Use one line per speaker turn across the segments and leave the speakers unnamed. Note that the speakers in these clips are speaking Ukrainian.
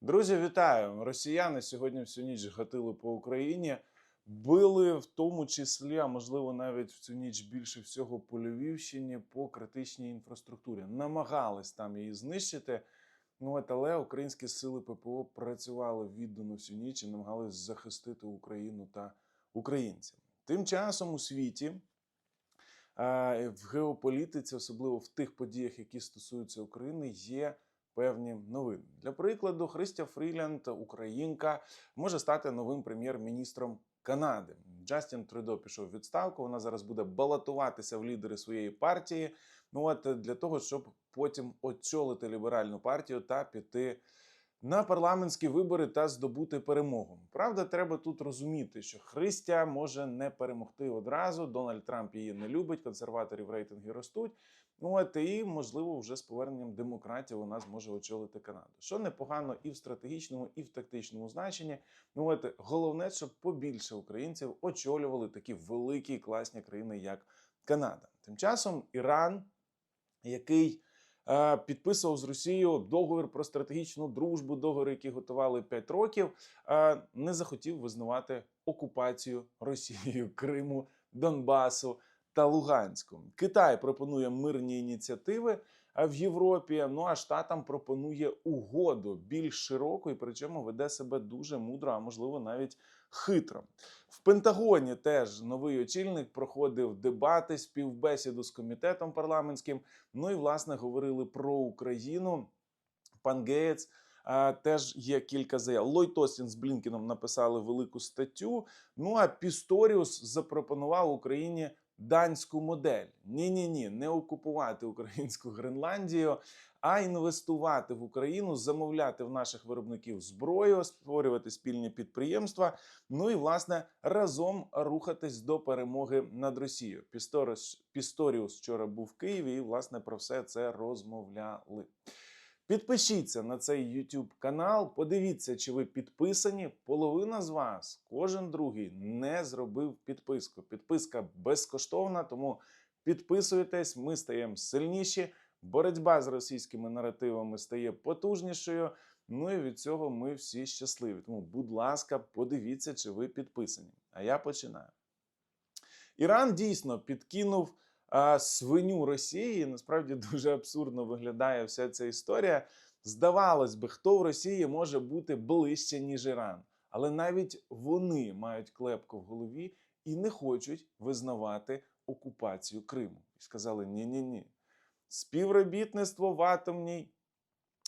Друзі, вітаю! Росіяни сьогодні всю ніч гатили по Україні, били в тому числі, а можливо навіть в цю ніч більше всього по Львівщині по критичній інфраструктурі. Намагались там її знищити. Ну от, але українські сили ППО працювали віддано всю ніч і намагались захистити Україну та українців. Тим часом у світі е, в геополітиці, особливо в тих подіях, які стосуються України, є певні новини. Для прикладу, Христя Фрілянд, українка, може стати новим прем'єр-міністром Канади. Джастін Трюдо пішов у відставку. Вона зараз буде балотуватися в лідери своєї партії. Ну от для того, щоб потім очолити ліберальну партію та піти. На парламентські вибори та здобути перемогу. Правда, треба тут розуміти, що Христя може не перемогти одразу. Дональд Трамп її не любить, консерваторів рейтинги ростуть. Ну от і можливо, вже з поверненням демократів вона зможе очолити Канаду. Що непогано і в стратегічному, і в тактичному значенні. Ну от головне, щоб побільше українців очолювали такі великі і класні країни, як Канада. Тим часом Іран, який е, підписував з Росією договір про стратегічну дружбу, договір, який готували 5 років, е, не захотів визнавати окупацію Росією Криму, Донбасу та Луганську. Китай пропонує мирні ініціативи в Європі. Ну а штатам пропонує угоду більш широку і причому веде себе дуже мудро, а можливо навіть хитро. В Пентагоні теж новий очільник проходив дебати, співбесіду з комітетом парламентським. Ну і власне говорили про Україну. Пан Геєц а, теж є кілька заяв. Ллойд Остін з Блінкеном написали велику статтю. Ну а Пісторіус запропонував Україні данську модель. Ні, ні, ні, не окупувати українську Гренландію, а інвестувати в Україну, замовляти в наших виробників зброю, створювати спільні підприємства. Ну і власне разом рухатись до перемоги над Росією. Пісторіус, Пісторіус вчора був в Києві і власне про все це розмовляли. Підпишіться на цей YouTube канал, подивіться, чи ви підписані. Половина з вас, кожен другий, не зробив підписку. Підписка безкоштовна, тому підписуйтесь, ми стаємо сильніші. Боротьба з російськими наративами стає потужнішою. Ну і від цього ми всі щасливі. Тому, будь ласка, подивіться, чи ви підписані. А я починаю. Іран дійсно підкинув свиню Росії. Насправді дуже абсурдно виглядає вся ця історія. Здавалось би, хто в Росії може бути ближче, ніж Іран. Але навіть вони мають клепку в голові і не хочуть визнавати окупацію Криму. І сказали: ні-ні ні. Співробітництво в атомній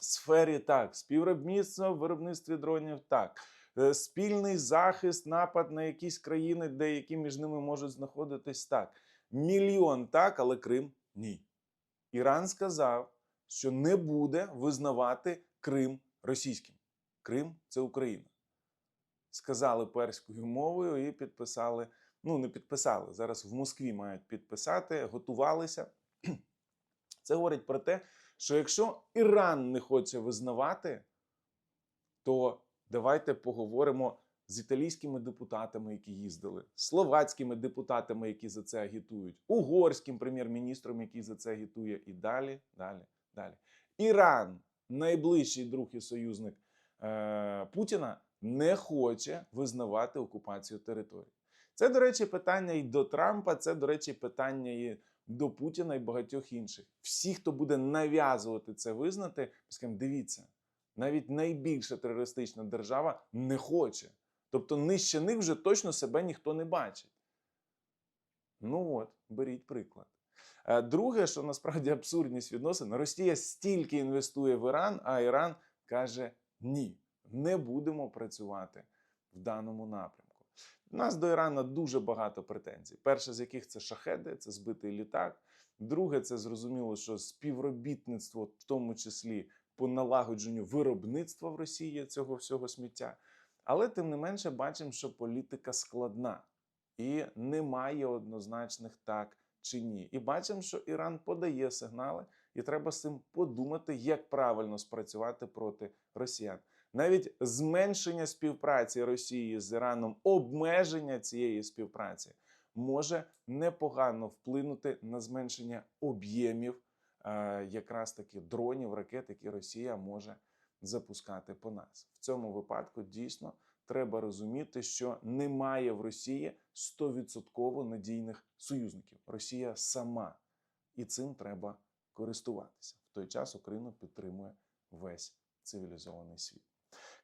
сфері так, співробітництво в виробництві дронів так. Е, Спільний захист, напад на якісь країни, де які між ними можуть знаходитись так. Мільйон так, але Крим ні. Іран сказав, що не буде визнавати Крим російським. Крим це Україна. Сказали перською мовою і підписали. Ну, не підписали. Зараз в Москві мають підписати, готувалися. Це говорить про те, що якщо Іран не хоче визнавати, то давайте поговоримо з італійськими депутатами, які їздили, словацькими депутатами, які за це агітують, угорським прем'єр-міністром, який за це агітує, і далі, далі, далі. Іран, найближчий друг і союзник е- Путіна, не хоче визнавати окупацію території. Це, до речі, питання і до Трампа, це, до речі, питання і до Путіна і багатьох інших. Всі, хто буде нав'язувати це визнати, ми скажемо, дивіться, навіть найбільша терористична держава не хоче. Тобто нижче них вже точно себе ніхто не бачить. Ну от, беріть приклад. Е, Друге, що насправді абсурдність відносин, Росія стільки інвестує в Іран, а Іран каже: ні, не будемо працювати в даному напрямку. У нас до Ірана дуже багато претензій. Перше з яких це шахеди, це збитий літак. Друге, це зрозуміло, що співробітництво, в тому числі по налагодженню виробництва в Росії цього всього сміття. Але тим не менше бачимо, що політика складна і немає однозначних так чи ні. І бачимо, що Іран подає сигнали, і треба з цим подумати, як правильно спрацювати проти росіян. Навіть зменшення співпраці Росії з Іраном, обмеження цієї співпраці може непогано вплинути на зменшення об'ємів е, якраз таки дронів, ракет, які Росія може запускати по нас. В цьому випадку дійсно треба розуміти, що немає в Росії 100% надійних союзників. Росія сама, і цим треба користуватися. В той час Україну підтримує весь цивілізований світ.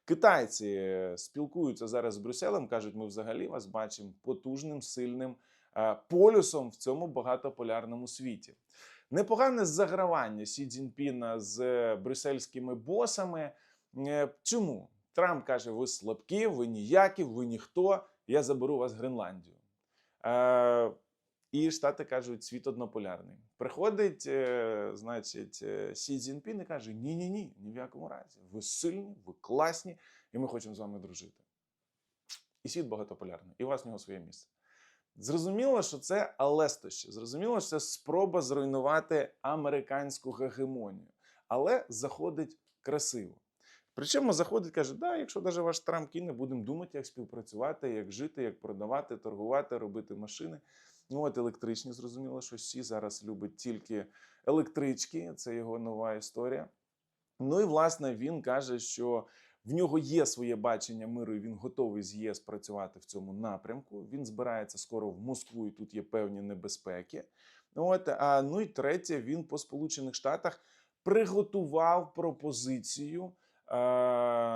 Китайці е, спілкуються зараз з Брюсселем, кажуть, ми взагалі вас бачимо потужним, сильним е, полюсом в цьому багатополярному світі. Непогане загравання Сі Цзіньпіна з е, брюссельськими босами. Е, Чому? Трамп каже: ви слабкі, ви ніякі, ви ніхто, я заберу вас Гренландію. Е, і Штати кажуть, світ однополярний. Приходить, значить, Сі Цзіньпін і каже: ні, ні, ні, ні в якому разі. Ви сильні, ви класні, і ми хочемо з вами дружити. І світ багатополярний, і у вас в нього своє місце. Зрозуміло, що це алестощі. Зрозуміло, що це спроба зруйнувати американську гегемонію, але заходить красиво. Причому заходить, каже: да, якщо навіть ваш Трамп кине, будемо думати, як співпрацювати, як жити, як продавати, торгувати, робити машини. Ну, от електричні, зрозуміло, що Сі зараз любить тільки електрички, це його нова історія. Ну і власне він каже, що в нього є своє бачення миру, і він готовий з ЄС працювати в цьому напрямку. Він збирається скоро в Москву, і тут є певні небезпеки. От, а ну і третє, він по Сполучених Штатах приготував пропозицію е,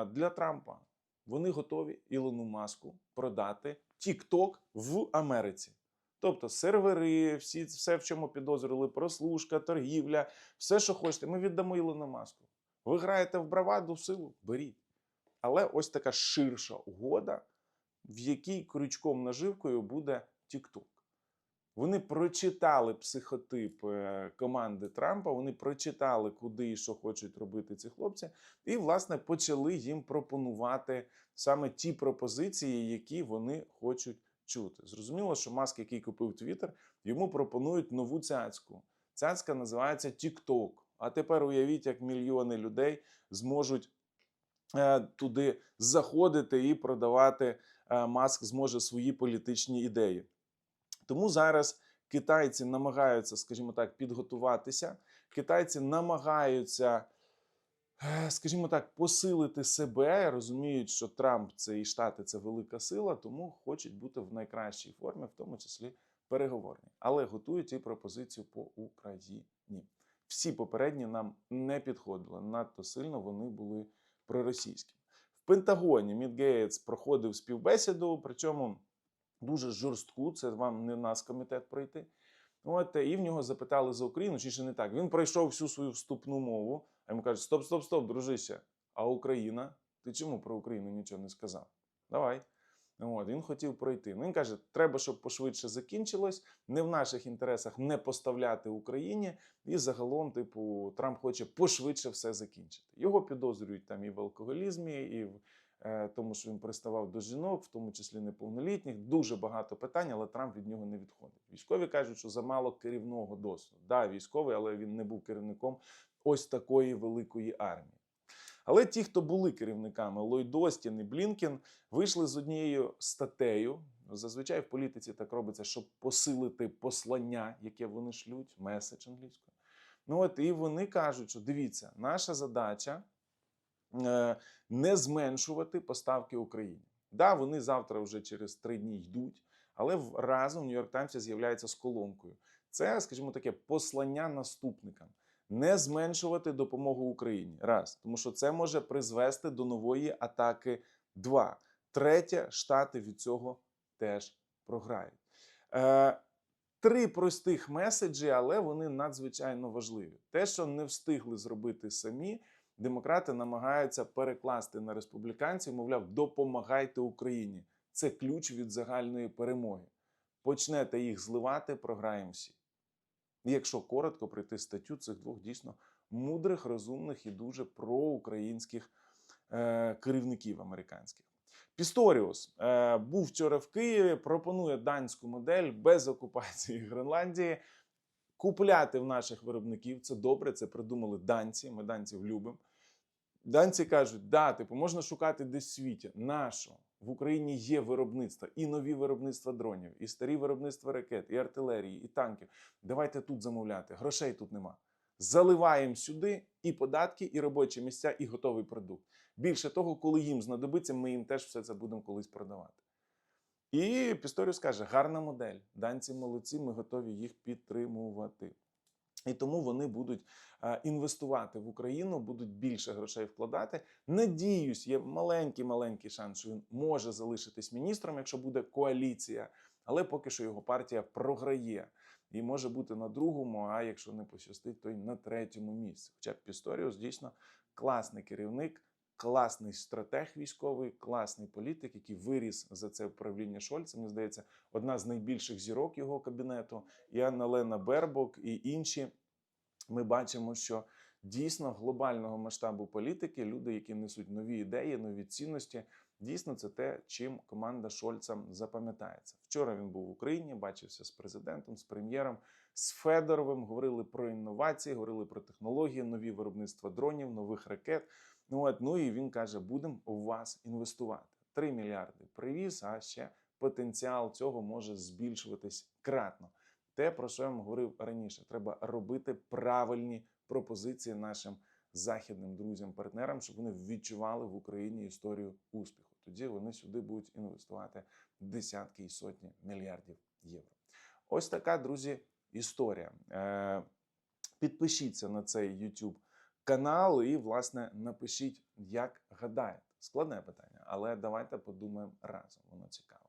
для Трампа. Вони готові Ілону Маску продати TikTok в Америці. Тобто сервери, всі, все, в чому підозрювали, прослушка, торгівля, все, що хочете, ми віддамо Ілону Маску. Ви граєте в браваду, в силу, беріть. Але ось така ширша угода, в якій крючком наживкою буде TikTok. Вони прочитали психотип е, команди Трампа, вони прочитали, куди і що хочуть робити ці хлопці, і, власне, почали їм пропонувати саме ті пропозиції, які вони хочуть чути. Зрозуміло, що Маск, який купив Twitter, йому пропонують нову цяцьку. Цяцька називається TikTok. А тепер уявіть, як мільйони людей зможуть туди заходити і продавати. е, Маск зможе свої політичні ідеї. Тому зараз китайці намагаються, скажімо так, підготуватися. Китайці намагаються, е, скажімо так, посилити себе. Розуміють, що Трамп це і Штати це велика сила, тому хочуть бути в найкращій формі, в тому числі переговорні. Але готують і пропозицію по Україні. Всі попередні нам не підходили. Надто сильно вони були проросійські. В Пентагоні Мідгейтс проходив співбесіду, причому дуже жорстку. Це вам не нас комітет пройти. От і в нього запитали за Україну, чи ще не так. Він пройшов всю свою вступну мову, а йому кажуть: стоп, стоп, стоп, дружище. А Україна? Ти чому про Україну нічого не сказав? Давай. От, він хотів пройти. Ну, він каже, треба, щоб пошвидше закінчилось. Не в наших інтересах не поставляти Україні. І загалом, типу, Трамп хоче пошвидше все закінчити. Його підозрюють там і в алкоголізмі, і в е, тому, що він приставав до жінок, в тому числі неповнолітніх. Дуже багато питань, але Трамп від нього не відходить. Військові кажуть, що замало керівного досвіду. Да, військовий, але він не був керівником ось такої великої армії. Але ті, хто були керівниками Ллойд Остін і Блінкен, вийшли з однією статтею. Зазвичай в політиці так робиться, щоб посилити послання, яке вони шлють, меседж англійською. Ну от і вони кажуть, що дивіться, наша задача е, не зменшувати поставки Україні. Да, вони завтра вже через три дні йдуть, але разом Нью-Йорк Таймсі з'являється з колонкою. Це, скажімо, таке послання наступникам. Не зменшувати допомогу Україні. Раз, тому що це може призвести до нової атаки. Два. Третє, штати від цього теж програють. Е, три простих меседжі, але вони надзвичайно важливі. Те, що не встигли зробити самі, демократи намагаються перекласти на республіканців, мовляв, допомагайте Україні. Це ключ від загальної перемоги. Почнете їх зливати, програємо всі. І якщо коротко пройти статтю цих двох дійсно мудрих, розумних і дуже проукраїнських е, керівників американських. Пісторіус е, був вчора в Києві, пропонує данську модель без окупації Гренландії. Купляти в наших виробників це добре, це придумали данці. Ми данців любимо. Данці кажуть, да, типу, можна шукати десь в світі. Нащо? В Україні є виробництво, і нові виробництва дронів, і старі виробництва ракет, і артилерії, і танків. Давайте тут замовляти. Грошей тут нема. заливаємо сюди і податки, і робочі місця, і готовий продукт. Більше того, коли їм знадобиться, ми їм теж все це будемо колись продавати. І Пісторіус каже: гарна модель. Данці молодці, ми готові їх підтримувати. І тому вони будуть е, інвестувати в Україну, будуть більше грошей вкладати. Надіюсь, є маленький маленький шанс, що він може залишитись міністром, якщо буде коаліція, але поки що його партія програє і може бути на другому, а якщо не пощастить, то й на третьому місці. Хоча Пісторіус дійсно класний керівник, класний стратег військовий, класний політик, який виріс за це управління Шольца. Мені здається, одна з найбільших зірок його кабінету, і Анна Лена Бербок, і інші. Ми бачимо, що дійсно глобального масштабу політики, люди, які несуть нові ідеї, нові цінності, дійсно це те, чим команда Шольца запам'ятається. Вчора він був в Україні, бачився з президентом, з прем'єром, з Федоровим. Говорили про інновації, говорили про технології, нові виробництва дронів, нових ракет. Ну от ну і він каже: будемо у вас інвестувати. 3 мільярди привіз, а ще потенціал цього може збільшуватись кратно. Те, про що я вам говорив раніше, треба робити правильні пропозиції нашим західним друзям, партнерам, щоб вони відчували в Україні історію успіху. Тоді вони сюди будуть інвестувати десятки і сотні мільярдів євро. Ось така, друзі, історія. Е, Підпишіться на цей YouTube канал і, власне, напишіть, як гадаєте. Складне питання, але давайте подумаємо разом. Воно цікаве.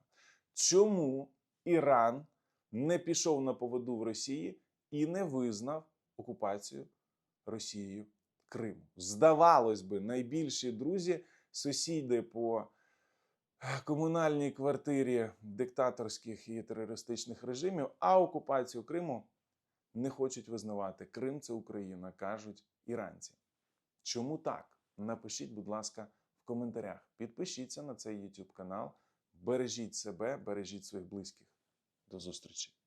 Чому Іран не пішов на поводу в Росії і не визнав окупацію Росією Криму? Здавалось би, найбільші друзі, сусіди по комунальній квартирі диктаторських і терористичних режимів, а окупацію Криму не хочуть визнавати. Крим це Україна, кажуть іранці. Чому так? Напишіть, будь ласка, в коментарях. Підпишіться на цей YouTube канал. Бережіть себе, бережіть своїх близьких. До зустрічі!